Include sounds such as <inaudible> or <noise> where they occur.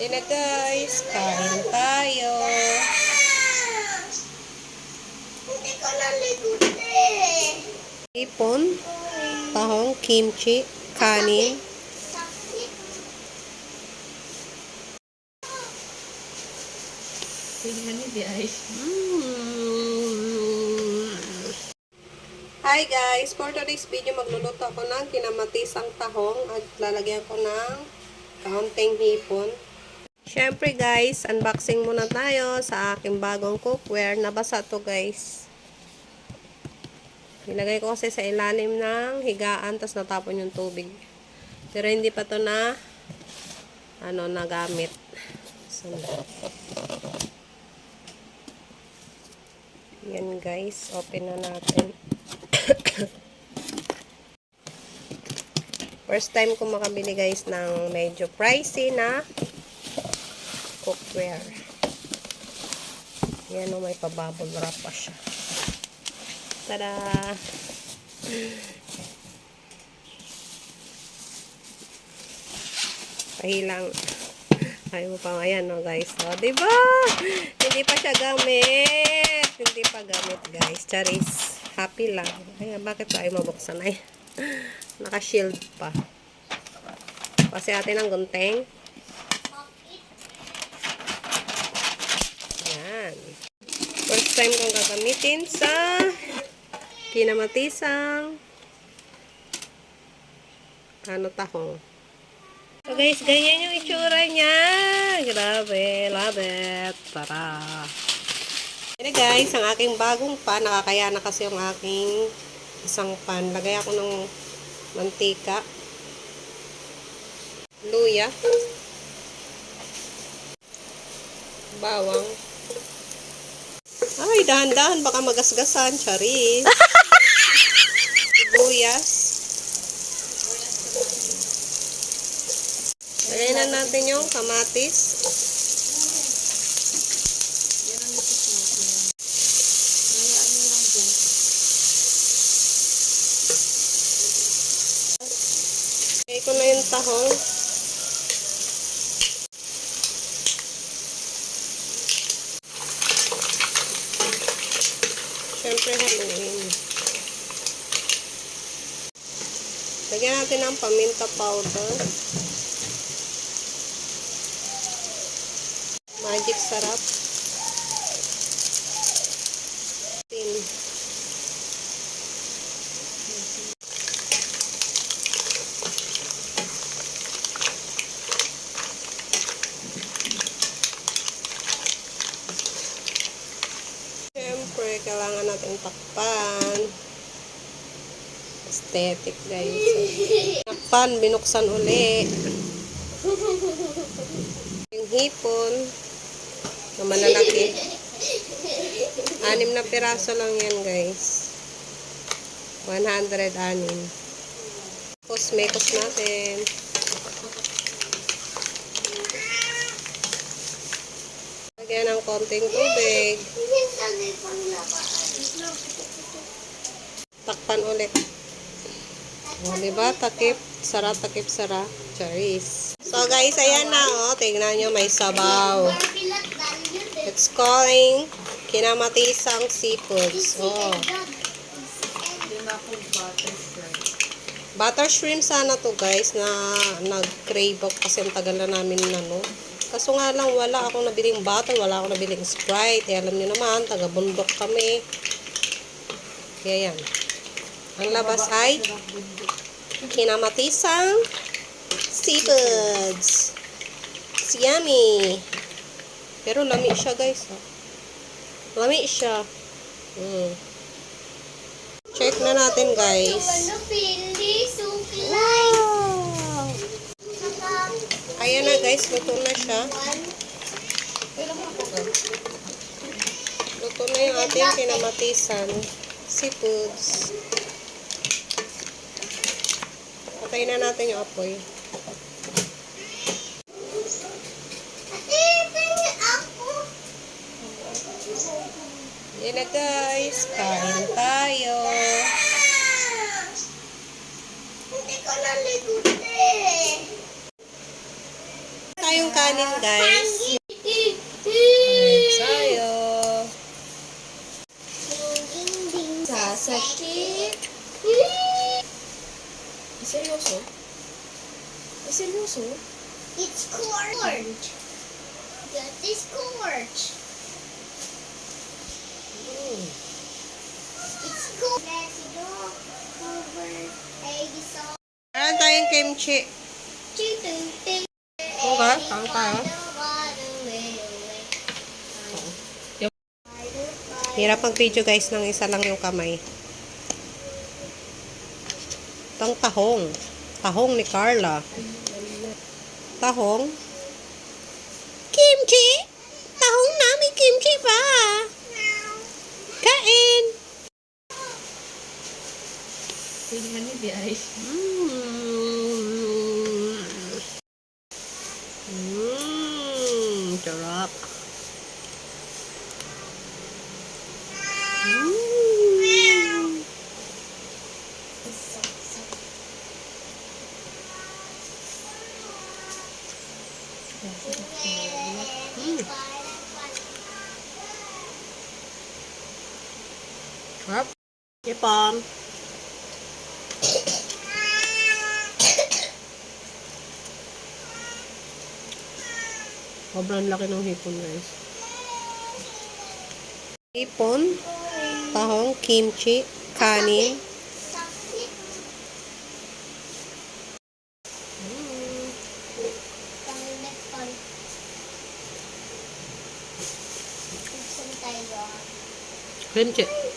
Yan na guys, kain tayo. Hindi ko naligutin. Ipon, tahong, kimchi, kanin. Hi guys! For today's video, magluluto ako ng kinamatisang tahong at lalagyan ko ng kaunting hipon. Siyempre guys, unboxing muna tayo sa aking bagong cookware. Nabasa to guys. Nilagay ko kasi sa ilalim ng higaan tapos natapon yung tubig. Pero hindi pa to na ano nagamit. So, yan guys, open na natin. <coughs> First time ko makabili guys ng medyo pricey na cookware. Yan o, may pabubble wrap pa siya. Tada! Pahilang. Ayaw mo pa ayan no guys. O, diba? Hindi pa siya gamit. Hindi pa gamit guys. Charis. Happy lang. Ay, bakit pa ayaw mabuksan? Ay, naka-shield pa. Kasi atin ang gunting. Yan. First time kong gagamitin sa kinamatisang ano tahong. So guys, ganyan yung itsura niya. Grabe, love it. Tara. Yan na guys, ang aking bagong pan. Nakakaya na kasi yung aking isang pan. Lagay ako ng mantika. Luya. Bawang. Ay, dahan-dahan. Baka magasgasan. Charis. <laughs> Sibuyas. Lagay na natin yung kamatis. Lagay ko na yung tahong. Siyempre haluin. Lagyan natin ng paminta powder. Magic sarap. Tin. Siyempre, kailangan natin takpan. Aesthetic, guys. Takpan, binuksan uli. Yung hipon, na malalaki. Anim na piraso lang yan, guys. 100 anim. Tapos, mekos natin. Lagyan ng konting tubig. Takpan ulit. O, diba? Takip. Sara, takip, sara. Charis. So, guys, ayan na, oh. Tingnan nyo, may sabaw. It's calling kinamatisang seafoods. Oh. Butter shrimp sana to guys na nag-crave ako kasi ang tagal na namin na no. Kaso nga lang wala akong nabiling butter, wala akong nabiling Sprite. Eh, alam niyo naman, taga bundok kami. Kaya yan. Ang labas ay kinamatisang seafoods. It's yummy. Pero lami siya guys. Oh. Lami siya. Mm. Check na natin guys. Ano, Ayan na guys, luto na siya. Luto na yung ating kinamatisan. Seafoods. Patayin na natin yung apoy. Yan na guys, kain tayo. Kanin, guys. Sayo. Sasakit. Seryoso? Seryoso? It's corn. That is corn. It's corn. Let's go over egg sauce. Meron tayong kimchi. Chicken thing. Okay, saan tayo? Hirap mag-video guys ng isa lang yung kamay. Itong tahong. Tahong ni Carla. Tahong. Kimchi! Tahong namin kimchi pa! Kain! Tingnan ni Biay. Mmm. Mmm. Sarap. Mmm. Mm. Sarap. Ipon. Sobrang laki ng hipon, guys. Hipon, tahong, kimchi, kanin. Kimchi.